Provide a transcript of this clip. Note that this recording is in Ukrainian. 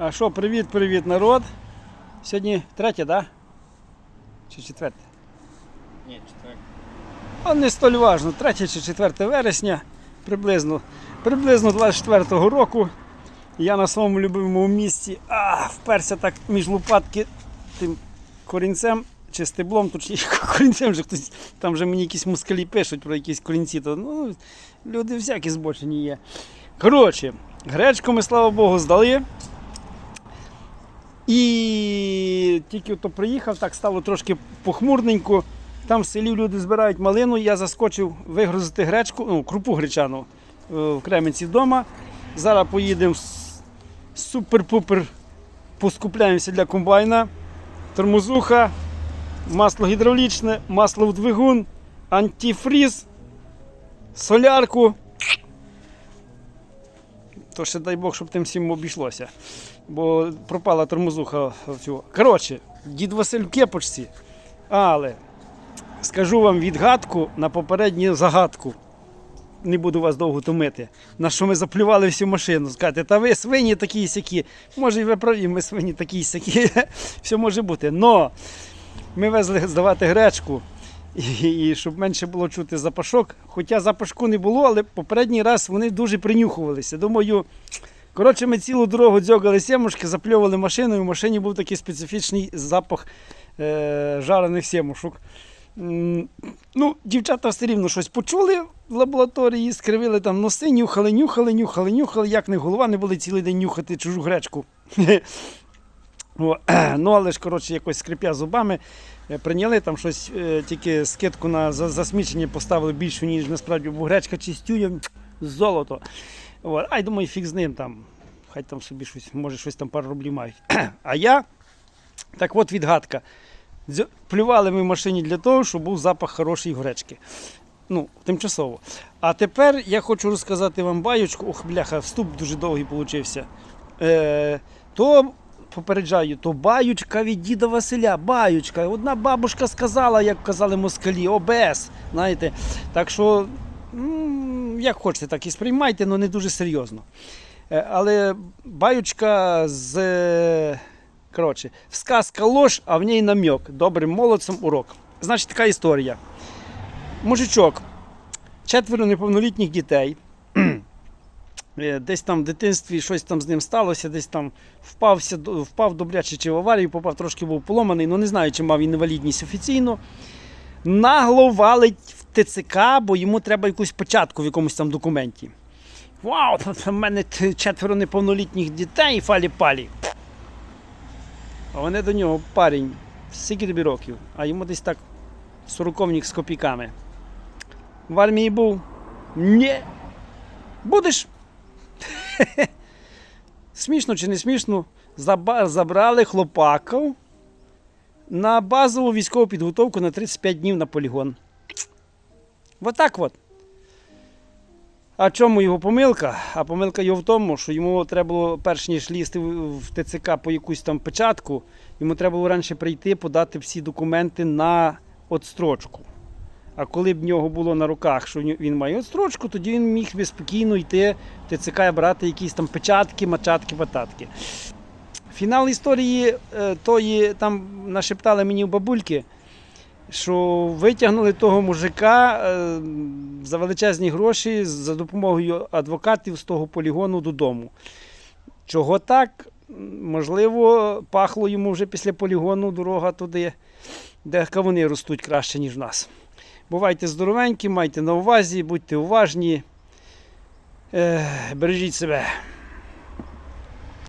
А що, привіт-привіт, народ. Сьогодні третє, да? Чи четверте? Ні, четвертий. А не столь важно, 3 чи 4 вересня, приблизно, приблизно 24-го року. Я на своєму любимому місці а, вперся так між лопатки тим корінцем чи стеблом, точніше корінцем вже хтось, там вже мені якісь москалі пишуть про якісь корінці, то ну, люди всякі збочені є. Коротше, гречку ми, слава Богу, здали. І тільки то приїхав, так стало трошки похмурненько. Там в селі люди збирають малину, я заскочив вигрузити гречку, ну, крупу гречану е, в Кременці вдома. Зараз поїдемо супер-пупер, поскупляємося для комбайна. Тормозуха, масло гідравлічне, масло в двигун, антифріз, солярку. То ще дай Бог, щоб тим всім обійшлося. Бо пропала тормозуха. Коротше, дід Василь в кепочці. Але скажу вам відгадку на попередню загадку. Не буду вас довго томити. На що ми заплювали всю машину. Скажете, та ви свині такі сякі. Може, і ви праві, ми свині такі сякі. Все може бути. Но ми везли здавати гречку. І, щоб менше було чути запашок. Хоча запашку не було, але попередній раз вони дуже принюхувалися. Думаю, коротше, ми цілу дорогу дзьогали сімушки, запльовували машину, і в машині був такий специфічний запах е, жарених сімушок. Ну, дівчата все рівно щось почули в лабораторії, скривили там носи, нюхали, нюхали, нюхали, нюхали. Як не голова, не були цілий день нюхати чужу гречку. О, ну, але ж, коротше, якось скрипя зубами, е, прийняли там щось, е, тільки скидку на засмічення поставили більшу, ніж насправді, бо гречка чистює золото. От. А й думаю, фіг з ним там. Хай там собі щось, може щось там пару рублів мають. А я, так от відгадка. Плювали ми в машині для того, щоб був запах хорошої гречки. Ну, тимчасово. А тепер я хочу розказати вам баючку. Ох, бляха, вступ дуже довгий получився. Е, то попереджаю, то баючка від діда Василя. Баючка. Одна бабушка сказала, як казали москалі, ОБС. Знаєте. Так що, як хочете, так і сприймайте, але не дуже серйозно. Е, але баючка з. е, Коротше, сказка ложь, а в ній намек. Добрим молодцем урок. Значить, така історія. Мужичок, четверо неповнолітніх дітей. Е, Десь там в дитинстві щось там з ним сталося, десь там впався, впав добряче чи в аварію, попав, трошки був поломаний, ну не знаю, чи мав інвалідність офіційно. Нагло валить в ТЦК, бо йому треба якусь початку в якомусь там документі. Вау, в мене четверо неповнолітніх дітей, фалі-палі. А вони до нього парень, скільки тобі років, а йому десь так сороковник з копійками. В армії був? Ні. Будеш? Смішно чи не смішно? Забрали хлопаків на базову військову підготовку на 35 днів на полігон. Отак от. А чому його помилка? А помилка його в тому, що йому треба було, перш ніж лізти в ТЦК по якусь там печатку, йому треба було раніше прийти, подати всі документи на отстрочку. А коли б в нього було на руках, що він має отстрочку, тоді він міг би спокійно йти в ТЦК брати якісь там печатки, мачатки, пататки. Фінал історії е, тої там нашептали мені в бабульки, що витягнули того мужика е, за величезні гроші за допомогою адвокатів з того полігону додому. Чого так? Можливо, пахло йому вже після полігону дорога туди, де кавуни ростуть краще, ніж в нас. Бувайте здоровенькі, майте на увазі, будьте уважні. Е, бережіть себе.